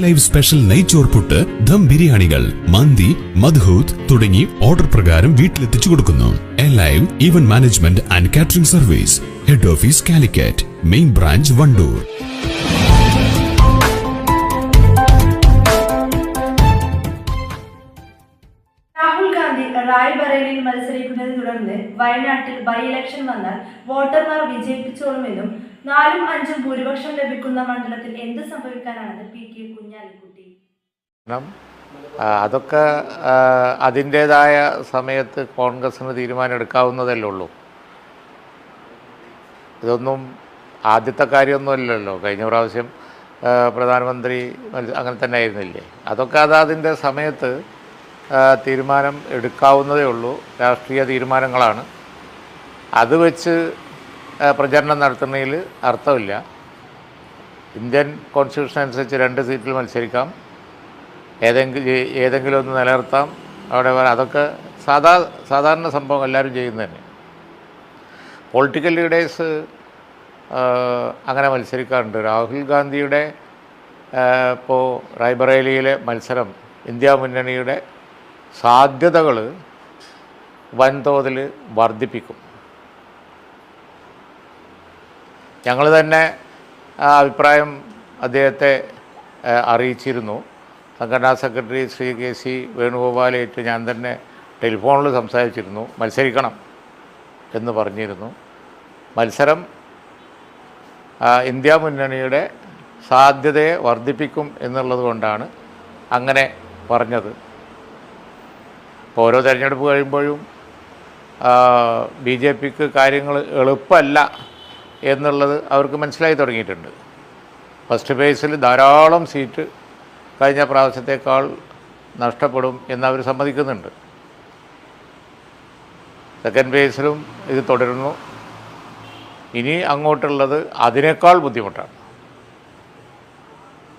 live special നെയ്ച്ചോർ പുട്ട് ദം ബിരിയാണികൾ മന്തി മദ്ഹൂത്ത് തുടങ്ങി ഓർഡർ പ്രകാരം വീട്ടിലെത്തിച്ചു കൊടുക്കുന്നു. A live event management and catering service head office Calicut main branch Wandoor Rahul Gandhi റായ്ബറേലിയിൽ മത്സരിക്കുന്നതിനെ തുടർന്ന് വയനാട്ടിൽ ബൈ ഇലക്ഷൻ വന്നാൽ വോട്ടർമാർ വിജയിപ്പിച്ചോളുമെന്നും നാലും അഞ്ചും ഭൂരിപക്ഷം ലഭിക്കുന്ന മണ്ഡലത്തിൽ എന്ത് സംഭവിക്കാനാണെന്ന് പി കെ കുഞ്ഞാലിക്കുട്ടി? അതൊക്കെ അതിന്റെതായ സമയത്ത് കോൺഗ്രസ്സിന് തീരുമാനമെടുക്കാവുന്നതല്ലേ ഉള്ളൂ. ഇതൊന്നും ആദ്യത്തെ കാര്യമൊന്നുമല്ലല്ലോ കഴിഞ്ഞ പ്രാവശ്യം പ്രധാനമന്ത്രി അങ്ങനെ തന്നെ ആയിരുന്നില്ലേ? അതൊക്കെ അത് അതിന്റെ സമയത്ത് തീരുമാനം എടുക്കാവുന്നതേ ഉള്ളൂ. രാഷ്ട്രീയ തീരുമാനങ്ങളാണ്. അത് വെച്ച് പ്രചരണം നടത്തുന്നതിൽ അർത്ഥമില്ല. ഇന്ത്യൻ കോൺസ്റ്റിറ്റ്യൂഷൻ അനുസരിച്ച് രണ്ട് സീറ്റിൽ മത്സരിക്കാം. ഏതെങ്കിലും ഏതെങ്കിലും ഒന്ന് നിലനിർത്താം. അവിടെ അതൊക്കെ സാധാ സാധാരണ സംഭവം എല്ലാവരും ചെയ്യുന്നത് തന്നെ. പൊളിറ്റിക്കൽ ലീഡേഴ്സ് അങ്ങനെ മത്സരിക്കാറുണ്ട്. രാഹുൽ ഗാന്ധിയുടെ ഇപ്പോൾ റായ്ബറേലിയിലെ മത്സരം ഇന്ത്യ മുന്നണിയുടെ സാധ്യതകൾ വൻതോതിൽ വർദ്ധിപ്പിക്കും. ഞങ്ങൾ തന്നെ ആ അഭിപ്രായം അദ്ദേഹത്തെ അറിയിച്ചിരുന്നു. സംഘടനാ സെക്രട്ടറി ശ്രീ കെ സി വേണുഗോപാലായിട്ട് ഞാൻ തന്നെ ടെലിഫോണിൽ സംസാരിച്ചിരുന്നു. മത്സരിക്കണം എന്ന് പറഞ്ഞിരുന്നു. മത്സരം ഇന്ത്യ മുന്നണിയുടെ സാധ്യതയെ വർദ്ധിപ്പിക്കും എന്നുള്ളത് കൊണ്ടാണ് അങ്ങനെ പറഞ്ഞത്. ഓരോ തിരഞ്ഞെടുപ്പ് കഴിയുമ്പോഴും ബി ജെ പിക്ക് കാര്യങ്ങൾ എളുപ്പമല്ല എന്നുള്ളത് അവർക്ക് മനസ്സിലായി തുടങ്ങിയിട്ടുണ്ട്. ഫസ്റ്റ് ഫേസിൽ ധാരാളം സീറ്റ് കഴിഞ്ഞ പ്രാവശ്യത്തേക്കാൾ നഷ്ടപ്പെടും എന്നവർ സമ്മതിക്കുന്നുണ്ട്. സെക്കൻഡ് ഫേസിലും ഇത് തുടരുന്നു. ഇനി അങ്ങോട്ടുള്ളത് അതിനേക്കാൾ ബുദ്ധിമുട്ടാണ്.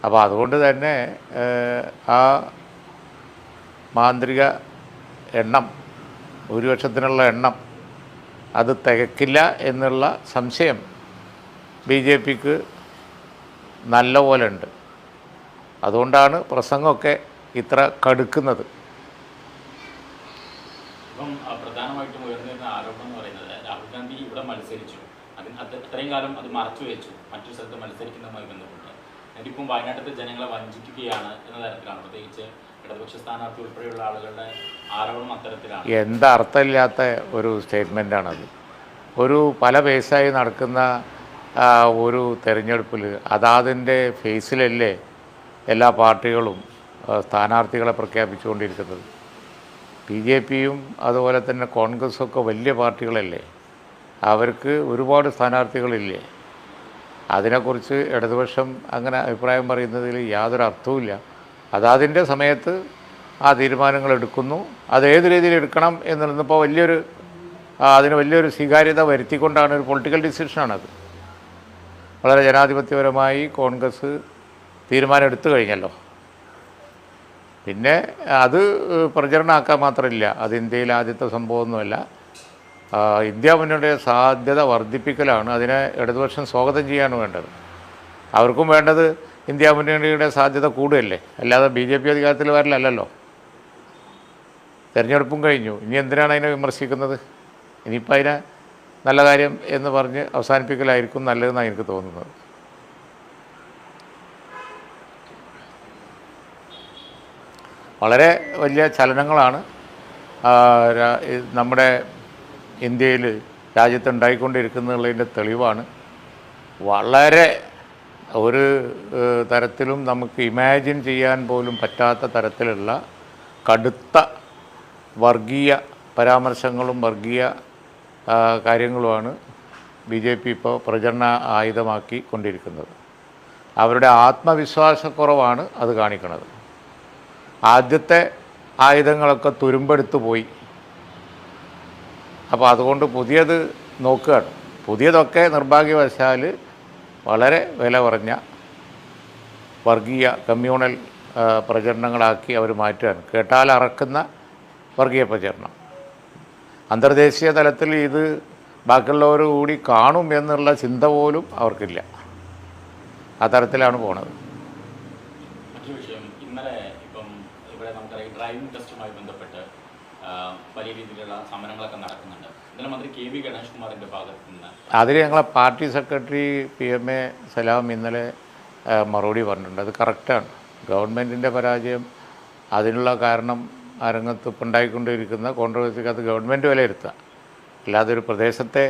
അപ്പോൾ അതുകൊണ്ട് തന്നെ ആ മാന്ത്രിക എണ്ണം ഭൂരിപക്ഷത്തിനുള്ള എണ്ണം അത് തികക്കില്ല എന്നുള്ള സംശയം ബി ജെ പിക്ക് നല്ല പോലെ ഉണ്ട് അതുകൊണ്ടാണ് പ്രസംഗമൊക്കെ ഇത്ര കടുക്കുന്നത്. ഇപ്പം ആ, പ്രധാനമായിട്ടും ഉയർന്നിരുന്ന ആരോപണം എന്ന് പറയുന്നത് രാഹുൽ ഗാന്ധി ഇവിടെ മത്സരിച്ചു. അതിന് അത് അത്രയും കാലം അത് മറച്ചു വെച്ചു. മറ്റൊരു സ്ഥലത്ത് മത്സരിക്കുന്നതുമായി ബന്ധപ്പെട്ട്. എന്നിട്ടിപ്പം വയനാട്ടിലെ ജനങ്ങളെ വഞ്ചിക്കുകയാണ് എന്ന തരത്തിലാണ്. പ്രത്യേകിച്ച് ഇടതുപക്ഷ സ്ഥാനാർത്ഥി ഉൾപ്പെടെയുള്ള ആളുകളുടെ ആരോപണം അത്തരത്തിലാണ്. എന്താ അർത്ഥമില്ലാത്ത ഒരു സ്റ്റേറ്റ്മെന്റാണത് ഒരു പല ബേസായി നടക്കുന്ന ഒരു തെരഞ്ഞെടുപ്പിൽ അതാതിന്റെ ഫേസിലല്ലേ എല്ലാ പാർട്ടികളും സ്ഥാനാർത്ഥികളെ പ്രഖ്യാപിച്ചുകൊണ്ടിരിക്കുന്നത്. ബി ജെ പിയും അതുപോലെ തന്നെ കോൺഗ്രസ്സൊക്കെ വലിയ പാർട്ടികളല്ലേ. അവർക്ക് ഒരുപാട് സ്ഥാനാർത്ഥികളില്ലേ. അതിനെക്കുറിച്ച് ഇടതുപക്ഷം അങ്ങനെ അഭിപ്രായം പറയുന്നതിൽ യാതൊരു അർത്ഥവുമില്ല. അതാതിന്റെ സമയത്ത് ആ തീരുമാനങ്ങൾ എടുക്കുന്നു. അത് ഏത് രീതിയിൽ എടുക്കണം എന്നുള്ളപ്പോൾ വലിയൊരു അതിന് വലിയൊരു സ്വീകാര്യത വരുത്തിക്കൊണ്ടാണ് ഒരു പൊളിറ്റിക്കൽ ഡിസിഷനാണത്. വളരെ ജനാധിപത്യപരമായി കോൺഗ്രസ് തീരുമാനം എടുത്തു കഴിഞ്ഞല്ലോ. പിന്നെ അത് പ്രചരണമാക്കാൻ മാത്രമില്ല. അത് ഇന്ത്യയിൽ ആദ്യത്തെ സംഭവമൊന്നുമല്ല. ഇന്ത്യ മുന്നണിയുടെ സാധ്യത വർദ്ധിപ്പിക്കലാണ്. അതിനെ ഇടതുപക്ഷം സ്വാഗതം ചെയ്യാണ് വേണ്ടത്. അവർക്കും വേണ്ടത് ഇന്ത്യ മുന്നണിയുടെ സാധ്യത കൂടുകയല്ലേ? അല്ലാതെ ബി ജെ പി അധികാരത്തിൽ വരലല്ലോ തിരഞ്ഞെടുപ്പും കഴിഞ്ഞു. ഇനി എന്തിനാണ് അതിനെ വിമർശിക്കുന്നത്? ഇനിയിപ്പോൾ അതിനെ നല്ല കാര്യം എന്ന് പറഞ്ഞ് അവസാനിപ്പിക്കലായിരിക്കും നല്ലതെന്നാണ് എനിക്ക് തോന്നുന്നത്. വളരെ വലിയ ചലനങ്ങളാണ് നമ്മുടെ ഇന്ത്യയിൽ രാജ്യത്തുണ്ടായിക്കൊണ്ടിരിക്കുന്നുള്ളതിന്റെ തെളിവാണ്. വളരെ ഒരു തരത്തിലും നമുക്ക് ഇമാജിൻ ചെയ്യാൻ പോലും പറ്റാത്ത തരത്തിലുള്ള കടുത്ത വർഗീയ പരാമർശങ്ങളും വർഗീയ കാര്യങ്ങളുമാണ് ബി ജെ പി ഇപ്പോൾ പ്രചരണ ആയുധമാക്കി കൊണ്ടിരിക്കുന്നത്. അവരുടെ ആത്മവിശ്വാസക്കുറവാണ് അത് കാണിക്കുന്നത് ആദ്യത്തെ ആയുധങ്ങളൊക്കെ തുരുമ്പെടുത്തു പോയി. അപ്പോൾ അതുകൊണ്ട് പുതിയത് നോക്കുകയാണ്. പുതിയതൊക്കെ നിർഭാഗ്യവശാൽ വളരെ വില കുറഞ്ഞ വർഗീയ കമ്മ്യൂണൽ പ്രചരണങ്ങളാക്കി അവർ മാറ്റുകയാണ്. കേട്ടാൽ അറക്കുന്ന വർഗീയ പ്രചരണം. അന്തർദേശീയ തലത്തിൽ ഇത് ബാക്കിയുള്ളവർ കൂടി കാണും എന്നുള്ള ചിന്ത പോലും അവർക്കില്ല. ആ തരത്തിലാണ് പോണത്. ഇന്നലെ ഇപ്പം ഇവിടെ നമുക്കറിയാം ഡ്രൈവിംഗ് ടെസ്റ്റുമായി ബന്ധപ്പെട്ട് വലിയ രീതിയിലുള്ള സമരങ്ങളൊക്കെ നടക്കുന്നുണ്ട്. ഇന്നലെ മന്ത്രി കെ വി ഗണേഷ് കുമാറിന്റെ ഭാഗത്ത് നിന്ന് അതിന് ഞങ്ങളെ party secretary P M A Salam ഇന്നലെ മറുപടി പറഞ്ഞിട്ടുണ്ട്. അത് കറക്റ്റാണ്. ഗവൺമെന്റിന്റെ പരാജയം അതിനുള്ള കാരണം ആ രംഗത്ത് ഉണ്ടായിക്കൊണ്ടിരിക്കുന്ന കോൺട്രവേഴ്സിക്ക് അത് ഗവൺമെന്റ് വിലയിരുത്തുക. അല്ലാതെ ഒരു പ്രദേശത്തെ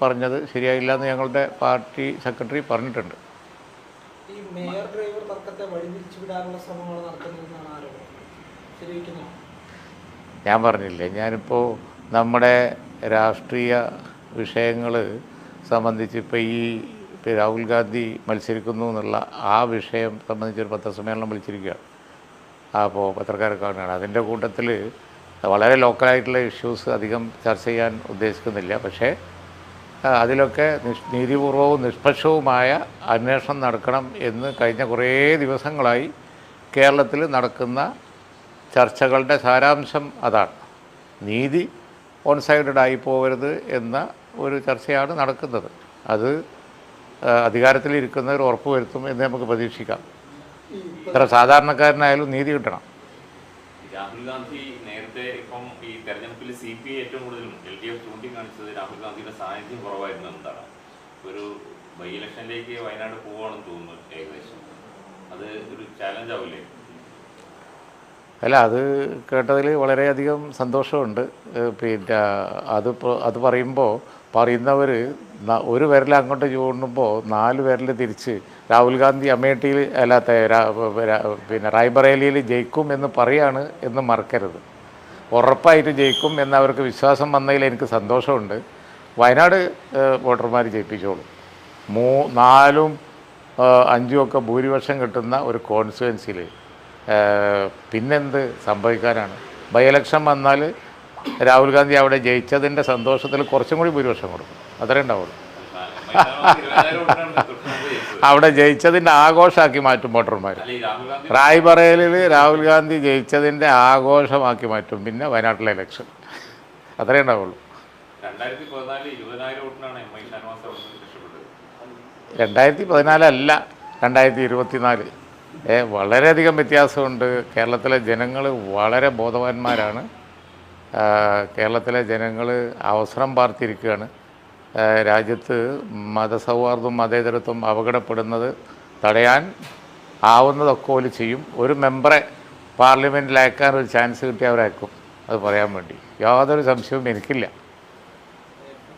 പറഞ്ഞത് ശരിയായില്ല എന്ന് ഞങ്ങളുടെ പാർട്ടി സെക്രട്ടറി പറഞ്ഞിട്ടുണ്ട്. ഞാൻ പറഞ്ഞില്ലേ ഞാനിപ്പോൾ നമ്മുടെ രാഷ്ട്രീയ വിഷയങ്ങൾ സംബന്ധിച്ച് ഇപ്പോൾ ഈ രാഹുൽ ഗാന്ധി മത്സരിക്കുന്നു എന്നുള്ള ആ വിഷയം സംബന്ധിച്ചൊരു പത്രസമ്മേളനം വിളിച്ചിരിക്കുകയാണ്. അപ്പോൾ പത്രക്കാരെ കാണുകയാണ് അതിന്റെ കൂട്ടത്തിൽ വളരെ ലോക്കലായിട്ടുള്ള ഇഷ്യൂസ് അധികം ചർച്ച ചെയ്യാൻ ഉദ്ദേശിക്കുന്നില്ല. പക്ഷേ അതിലൊക്കെ നിഷ് നീതിപൂർവവും നിഷ്പക്ഷവുമായ അന്വേഷണം നടക്കണം എന്ന് കഴിഞ്ഞ കുറേ ദിവസങ്ങളായി കേരളത്തിൽ നടക്കുന്ന ചർച്ചകളുടെ സാരാംശം അതാണ്. നീതി ഓൺ സൈഡഡ് ആയി പോകരുത് എന്ന ഒരു ചർച്ചയാണ് നടക്കുന്നത്. അത് അധികാരത്തിലിരിക്കുന്നവർ ഉറപ്പുവരുത്തും എന്ന് നമുക്ക് പ്രതീക്ഷിക്കാം. ഇത്ര സാധാരണക്കാരനായാലും നീതി കിട്ടണം. രാഹുൽ ഗാന്ധി നേരത്തെ ഇപ്പം ഈ തെരഞ്ഞെടുപ്പിൽ സി പി ഏറ്റവും കൂടുതൽ എൽ ഡി എഫ് ചൂണ്ടിക്കാണിച്ചത് രാഹുൽ ഗാന്ധിയുടെ സാന്നിധ്യം കുറവായിരുന്നു എന്താണ് ഒരു ബൈ ഇലക്ഷനിലേക്ക് വയനാട് പോവുകയാണെന്ന് തോന്നുന്നു ഏകദേശം. അത് ഒരു ചാലഞ്ച് ആവില്ലേ അല്ല അത് കേട്ടതിൽ വളരെയധികം സന്തോഷമുണ്ട്. പിന്നെ അത് അത് പറയുമ്പോൾ പറയുന്നവർ ഒരു വിരൽ അങ്ങോട്ട് ചൂണ്ടുമ്പോൾ നാല് വിരൽ തിരിച്ച് രാഹുൽ ഗാന്ധി അമേഠിയിൽ അല്ലാത്ത പിന്നെ റായ്ബറേലിയിൽ ജയിക്കും എന്ന് പറയാണ് എന്ന് മറക്കരുത്. ഉറപ്പായിട്ട് ജയിക്കും എന്ന് അവർക്ക് വിശ്വാസം വന്നതിൽ എനിക്ക് സന്തോഷമുണ്ട്. വയനാട് വോട്ടർമാർ ജയിപ്പിച്ചോളും. മൂ നാലും അഞ്ചും ഒക്കെ ഭൂരിപക്ഷം കിട്ടുന്ന ഒരു കോൺസ്റ്റുവൻസിയിൽ പിന്നെന്ത് സംഭവിക്കാനാണ്? ബൈ ഇലക്ഷൻ വന്നാൽ രാഹുൽ ഗാന്ധി അവിടെ ജയിച്ചതിന്റെ സന്തോഷത്തിൽ കുറച്ചും കൂടി ഭൂരിപക്ഷം കൊടുക്കും. അത്രേ ഉണ്ടാവുള്ളൂ. അവിടെ ജയിച്ചതിന്റെ ആഘോഷമാക്കി മാറ്റും വോട്ടർമാർ റായ്ബറയിൽ രാഹുൽ ഗാന്ധി റായ്ബറേലിൽ രാഹുൽ ഗാന്ധി ജയിച്ചതിന്റെ ആഘോഷമാക്കി മാറ്റും. പിന്നെ വയനാട്ടിലെ ഇലക്ഷൻ. അത്രേ ഉണ്ടാവുള്ളൂ. രണ്ടായിരത്തി പതിനാലല്ല രണ്ടായിരത്തി ഇരുപത്തിനാല്. വളരെയധികം വ്യത്യാസമുണ്ട്. കേരളത്തിലെ ജനങ്ങൾ വളരെ ബോധവാന്മാരാണ്. കേരളത്തിലെ ജനങ്ങൾ അവസരം പാർത്തിരിക്കുകയാണ്. രാജ്യത്ത് മതസൗഹാർദ്ദവും മതേതരത്വം അപകടപ്പെടുന്നത് തടയാൻ ആവുന്നതൊക്കെ പോലെ ചെയ്യും. ഒരു മെമ്പറെ പാർലമെന്റിൽ അയക്കാൻ ഒരു ചാൻസ് കിട്ടിയ അവരയക്കും. അത് പറയാൻ വേണ്ടി. യാതൊരു സംശയവും എനിക്കില്ല.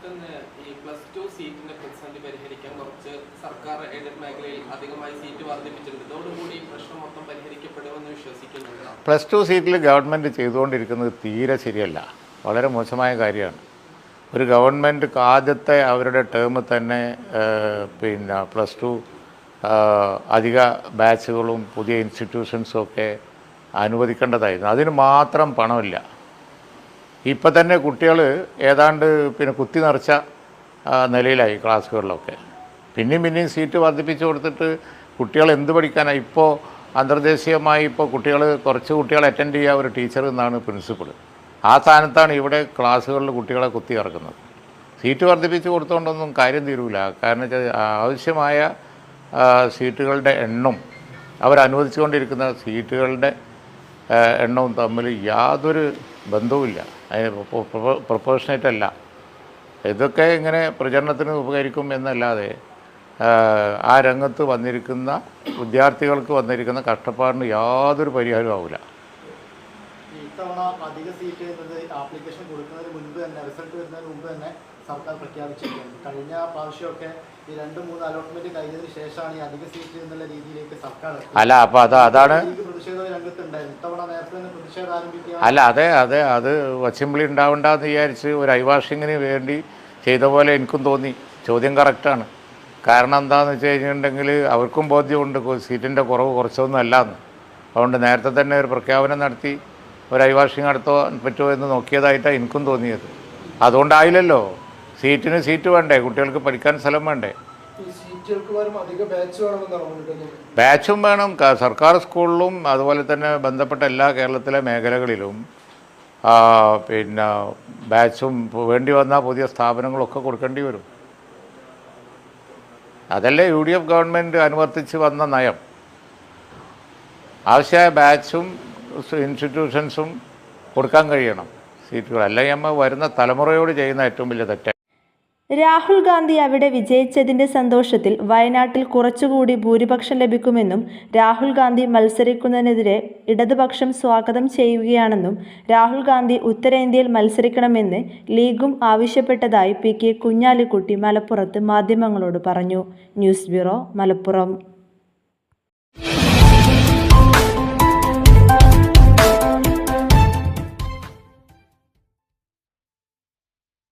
മറ്റൊന്ന് ഈ പ്ലസ് ടു സീറ്റിന്റെ പ്രതിസന്ധി പരിഹരിക്കാൻ കുറച്ച് സർക്കാർ എയ്ഡഡ് മേഖലയിൽ അധികമായി സീറ്റ് വർദ്ധിപ്പിച്ചിട്ടുണ്ട്. ഇതോടുകൂടി പ്രശ്നം മൊത്തം പരിഹരിക്കപ്പെടുമെന്ന് വിശ്വസിക്കുന്നുണ്ട് പ്ലസ് ടു സീറ്റിൽ ഗവൺമെന്റ് ചെയ്തുകൊണ്ടിരിക്കുന്നത് തീരെ ശരിയല്ല. വളരെ മോശമായ കാര്യമാണ്. ഒരു ഗവൺമെന്റ് ആദ്യത്തെ അവരുടെ ടേം തന്നെ പിന്നെ പ്ലസ് ടു അധിക ബാച്ചുകളും പുതിയ ഇൻസ്റ്റിറ്റ്യൂഷൻസും ഒക്കെ അനുവദിക്കേണ്ടതായിരുന്നു. അതിന് മാത്രം പണമില്ല. ഇപ്പം തന്നെ കുട്ടികൾ ഏതാണ്ട് പിന്നെ കുത്തി നിറച്ച നിലയിലായി ക്ലാസ്സുകളിലൊക്കെ പിന്നെയും പിന്നെയും സീറ്റ് വർദ്ധിപ്പിച്ചു കൊടുത്തിട്ട് കുട്ടികൾ എന്ത് പഠിക്കാനാണ് ഇപ്പോൾ അന്തർദേശീയമായി ഇപ്പോൾ കുട്ടികൾ കുറച്ച് കുട്ടികളെ അറ്റൻഡ് ചെയ്യുക ഒരു ടീച്ചർ എന്നാണ് പ്രിൻസിപ്പൾ ആ സ്ഥാനത്താണ് ഇവിടെ ക്ലാസ്സുകളിൽ കുട്ടികളെ കുത്തി ഇറക്കുന്നത്. സീറ്റ് വർദ്ധിപ്പിച്ച് കൊടുത്തുകൊണ്ടൊന്നും കാര്യം തീരൂല. കാരണം വെച്ചാൽ ആവശ്യമായ സീറ്റുകളുടെ എണ്ണം അവരനുവദിച്ചുകൊണ്ടിരിക്കുന്ന സീറ്റുകളുടെ എണ്ണവും തമ്മിൽ യാതൊരു ബന്ധവുമില്ല. അതിന് പ്രൊപ്പോഷണേറ്റ് അല്ല ഇതൊക്കെ ഇങ്ങനെ പ്രചരണത്തിന് ഉപകരിക്കും എന്നല്ലാതെ ആ, രംഗത്ത് വന്നിരിക്കുന്ന വിദ്യാർത്ഥികൾക്ക് വന്നിരിക്കുന്ന കഷ്ടപ്പാടിന് യാതൊരു പരിഹാരവും ആവില്ല ഇത്തവണ അധിക സീറ്റ് എന്നത് ആപ്ലിക്കേഷൻ കൊടുക്കുന്നതിന് മുൻപ് തന്നെ റിസൾട്ട് വരുന്നതിന് തന്നെ സർക്കാർ കഴിഞ്ഞ പ്രാവശ്യമൊക്കെ ഈ രണ്ട് മൂന്ന് അലോട്ട്മെന്റ് കഴിഞ്ഞതിന് ശേഷമാണ് ഈ അധിക സീറ്റ് എന്നുള്ള രീതിയിലേക്ക് സർക്കാർ അല്ല അപ്പൊ അത് അതാണ് ലീഗ് പ്രതിഷേധ രംഗത്തുണ്ടായിരുന്നു ഇത്തവണ നേരത്തെ തന്നെ അല്ല അതെ അതെ അത് വച്ചിമ്പിളി ഉണ്ടാവണ്ടെന്ന് വിചാരിച്ച് ഒരു ഐവാഷിങ്ങിന് വേണ്ടി ചെയ്ത പോലെ എനിക്കും തോന്നി. ചോദ്യം കറക്റ്റാണ്. കാരണം എന്താണെന്ന് വെച്ച് കഴിഞ്ഞിട്ടുണ്ടെങ്കിൽ അവർക്കും ബോധ്യമുണ്ട് സീറ്റിന്റെ കുറവ് കുറച്ചൊന്നും അല്ലാന്ന്. അതുകൊണ്ട് നേരത്തെ തന്നെ ഒരു പ്രഖ്യാപനം നടത്തി ഒരു ഐവാഷിങ് നടത്താൻ പറ്റുമോ എന്ന് നോക്കിയതായിട്ടാണ് എനിക്കും തോന്നിയത്. അതുകൊണ്ടായില്ലല്ലോ. സീറ്റിന് സീറ്റ് വേണ്ടേ കുട്ടികൾക്ക് പഠിക്കാൻ സ്ഥലം വേണ്ടേ ഈ സീറ്റുകൾക്ക് പകരം അധിക ബാച്ച് വേണം. സർക്കാർ സ്കൂളിലും അതുപോലെ തന്നെ ബന്ധപ്പെട്ട എല്ലാ കേരളത്തിലെ മേഖലകളിലും പിന്നെ ബാച്ചും വേണ്ടി വന്ന പുതിയ സ്ഥാപനങ്ങളൊക്കെ കൊടുക്കേണ്ടി വരും. അതല്ലേ യു ഡി എഫ് ഗവൺമെന്റ് അനുവർത്തിച്ച് വന്ന നയം. ആവശ്യമായ ബാച്ചും ഇൻസ്റ്റിറ്റ്യൂഷൻസും കൊടുക്കാൻ കഴിയണം. സീറ്റുകൾ. അല്ലെങ്കിൽ നമ്മൾ വരുന്ന തലമുറയോട് ചെയ്യുന്ന ഏറ്റവും വലിയ തെറ്റ്. രാഹുൽ ഗാന്ധി അവിടെ വിജയിച്ചതിന്റെ സന്തോഷത്തിൽ വയനാട്ടിൽ കുറച്ചുകൂടി ഭൂരിപക്ഷം ലഭിക്കുമെന്നും രാഹുൽ ഗാന്ധി മത്സരിക്കുന്നതിനെതിരെ ഇടതുപക്ഷം സ്വാഗതം ചെയ്യുകയാണെന്നും രാഹുൽ ഗാന്ധി ഉത്തരേന്ത്യയിൽ മത്സരിക്കണമെന്ന് ലീഗും ആവശ്യപ്പെട്ടതായി പി കെ കുഞ്ഞാലിക്കുട്ടി മലപ്പുറത്ത് മാധ്യമങ്ങളോട് പറഞ്ഞു. News bureau Malappuram.